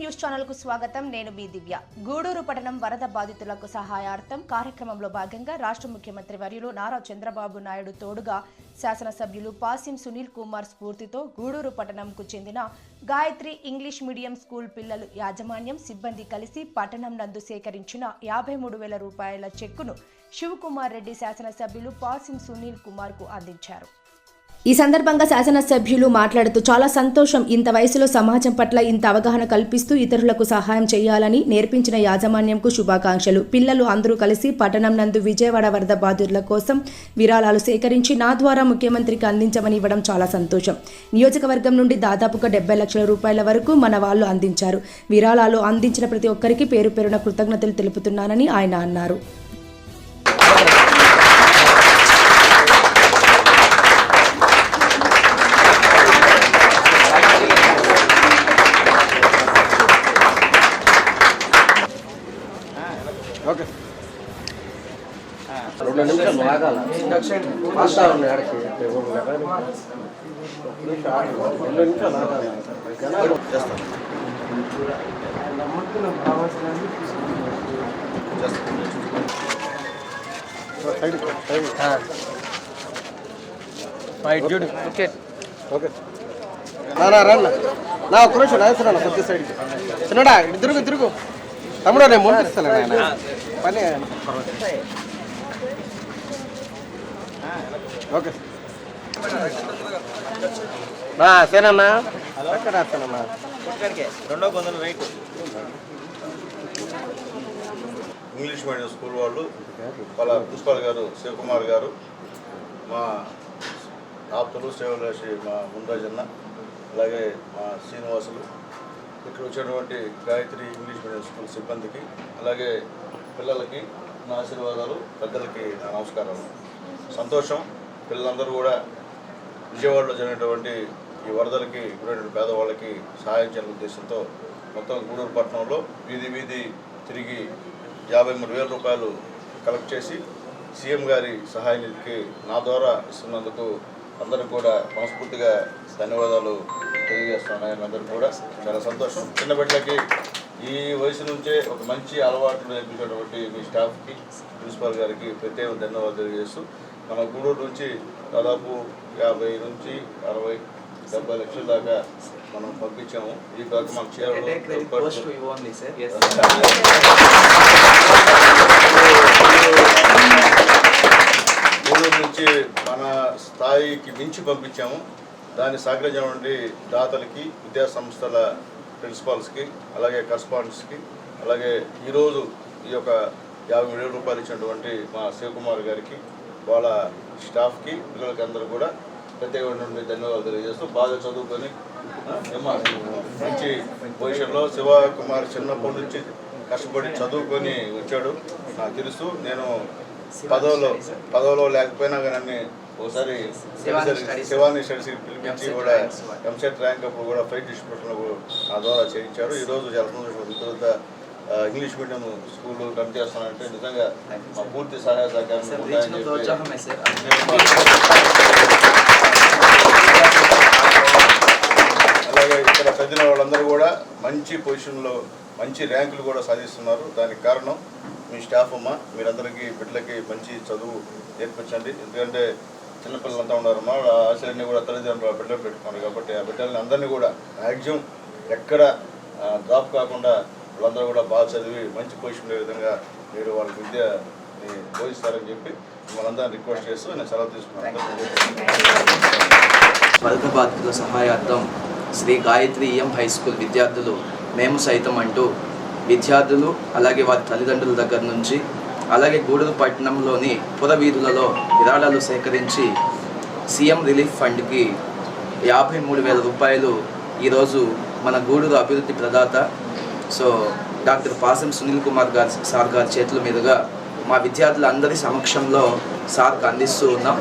News ఛానల్కు స్వాగతం. నేను బి దివ్య. గూడూరు పట్టణం వరద బాధితులకు సహాయార్థం కార్యక్రమంలో భాగంగా రాష్ట్ర ముఖ్యమంత్రి వర్యులు నారా చంద్రబాబు నాయుడు తోడుగా శాసనసభ్యులు పాసిం సునీల్ కుమార్ స్ఫూర్తితో గూడూరు పట్టణంకు చెందిన గాయత్రి ఇంగ్లీష్ మీడియం స్కూల్ పిల్లలు యాజమాన్యం సిబ్బంది కలిసి పట్టణం నందు సేకరించిన యాభై మూడు వేల రూపాయల చెక్కును శివకుమార్ రెడ్డి శాసనసభ్యులు పాసిం సునీల్ కుమార్కు అందించారు. ఈ సందర్భంగా శాసనసభ్యులు మాట్లాడుతూ చాలా సంతోషం ఇంత వయసులో సమాజం పట్ల ఇంత అవగాహన కల్పిస్తూ ఇతరులకు సహాయం చేయాలని నేర్పించిన యాజమాన్యంకు శుభాకాంక్షలు. పిల్లలు అందరూ కలిసి పట్టణం నందు విజయవాడ వరద బాధితుల కోసం విరాళాలు సేకరించి నా ద్వారా ముఖ్యమంత్రికి అందించమని ఇవ్వడం చాలా సంతోషం. నియోజకవర్గం నుండి దాదాపుగా డెబ్బై లక్షల రూపాయల వరకు మన వాళ్ళు అందించారు. విరాళాలు అందించిన ప్రతి ఒక్కరికి పేరు పేరున కృతజ్ఞతలు తెలుపుతున్నానని ఆయన అన్నారు. ఓకే. రెండు నిమిషాలు ఆగాల? ఫాస్ట్ ఉన్నాయి ఆడకి. రెండు నిమిషాలు ఆగాలి? చేస్తాను సైడ్ సైడ్ ఓకే. ఓకే నా నా రన్న నా ఒక్క నిమిషం సైడ్కి చిన్నడా తిరుగు తిరుగు. తమ్ముడు నేను పంపిస్తాను నాయన. పని ఓకే. నా సేనన్నా. ఎక్కడ రాస్తానన్నా రెండో కొందరు రైట్. ఇంగ్లీష్ మీడియం స్కూల్ వాళ్ళు వాళ్ళ ప్రిన్సిపాల్ గారు శివకుమార్ గారు మా ఆప్తులు సేవలేసి మా ముందాజన్న అలాగే మా శ్రీనివాసులు ఇక్కడ వచ్చినటువంటి గాయత్రి ఇంగ్లీష్ మీడియం స్కూల్ సిబ్బందికి అలాగే పిల్లలకి నా ఆశీర్వాదాలు పెద్దలకి నా నమస్కారాలు. సంతోషం. పిల్లలందరూ కూడా విజయవాడలో జరిగినటువంటి ఈ వరదలకి గురైన పేదవాళ్ళకి సహాయం చేయాలనే ఉద్దేశంతో మొత్తం గూడూరు పట్టణంలో వీధి వీధి తిరిగి యాభై మూడు వేల రూపాయలు కలెక్ట్ చేసి సీఎం గారి సహాయ నిధికి నా ద్వారా ఇస్తున్నందుకు అందరికి కూడా మనస్ఫూర్తిగా ధన్యవాదాలు తెలియజేస్తున్నాను. అందరికీ కూడా చాలా సంతోషం. చిన్న బిడ్డలకి ఈ వయసు నుంచే ఒక మంచి అలవాట్లు నేర్పించినటువంటి మీ స్టాఫ్కి ప్రిన్సిపాల్ గారికి ప్రత్యేక ధన్యవాదాలు తెలియజేస్తూ మన గూడూరు నుంచి దాదాపు యాభై నుంచి అరవై డెబ్బై లక్షల దాకా మనం పంపించాము. ఈ కాక మాకు చీరలు స్థాయికి మించి పంపించాము. దాన్ని సహకరించినటువంటి దాతలకి విద్యా సంస్థల ప్రిన్సిపాల్స్కి అలాగే కరస్పాండెంట్స్కి అలాగే ఈరోజు ఈ యొక్క యాభై వేల రూపాయలు ఇచ్చినటువంటి మా శివకుమార్ గారికి వాళ్ళ స్టాఫ్కి పిల్లలకి అందరూ కూడా ప్రత్యేకమైనటువంటి ధన్యవాదాలు తెలియజేస్తూ బాగా చదువుకొని మంచి పొజిషన్లో శివకుమార్ చిన్నప్పటి నుంచి కష్టపడి చదువుకొని వచ్చాడు. నాకు తెలుసు నేను పదవులో పదవులో లేకపోయినా కానీ ఒకసారి శివాని స్టడీస్. పిలిపించి కూడా. ఎంసెట్ ర్యాంక్ అప్పుడు కూడా ఫైట్ డిస్ట్రిబ్యూషన్లో నా ద్వారా చేయించారు. ఈరోజు చాలా సంతోషం తర్వాత ఇంగ్లీష్ మీడియం స్కూల్ రన్ చేస్తానంటే నిజంగా మా పూర్తి సహాయ సహకారం ఉంటాయని అలాగే ఇక్కడ చదివిన వాళ్ళందరూ కూడా మంచి పొజిషన్లో మంచి ర్యాంకులు కూడా సాధిస్తున్నారు. దానికి కారణం మీ స్టాఫ్ అమ్మ. మీరందరికీ బిడ్డలకి మంచి చదువు నేర్పించండి. ఎందుకంటే చిన్నపిల్లలంతా ఉన్నారమ్మా మా ఆశలన్నీ కూడా తల్లిదండ్రులు ఆ బిడ్డలు పెట్టుకున్నారు కాబట్టి ఆ బిడ్డలని అందరినీ కూడా మ్యాక్సిమం ఎక్కడ డ్రాప్ కాకుండా వాళ్ళందరూ కూడా బాగా చదివి మంచి పొజిషన్ ఉండే విధంగా మీరు వాళ్ళ విద్య బోధిస్తారని చెప్పి మిమ్మల్ని రిక్వెస్ట్ చేస్తూ నేను సెలవు తీసుకున్నాను. వరద బాధితుల సహాయార్థం Shri Gayatri EM high school విద్యార్థులు మేము సైతం అంటూ విద్యార్థులు అలాగే వారి తల్లిదండ్రుల దగ్గర నుంచి అలాగే గూడూరు పట్టణంలోని పురవీధులలో విరాళాలు సేకరించి సీఎం రిలీఫ్ ఫండ్కి యాభై మూడు వేల రూపాయలు ఈరోజు మన గూడూరు అభివృద్ధి ప్రదాత సో డాక్టర్ పాసం సునీల్ కుమార్ గారి సార్ గారి చేతుల మీదుగా మా విద్యార్థులందరి సమక్షంలో సార్కి అందిస్తూ ఉన్నాం.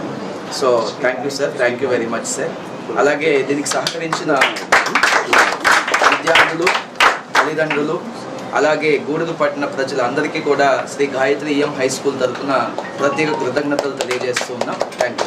So thank you sir thank you very much sir. అలాగే దీనికి సహకరించిన విద్యార్థులు తల్లిదండ్రులు అలాగే గూడూరు పట్టణ ప్రజలందరికీ కూడా Shri Gayatri EM high school తరఫున ప్రత్యేక కృతజ్ఞతలు తెలియజేస్తూ ఉన్నాం. Thank you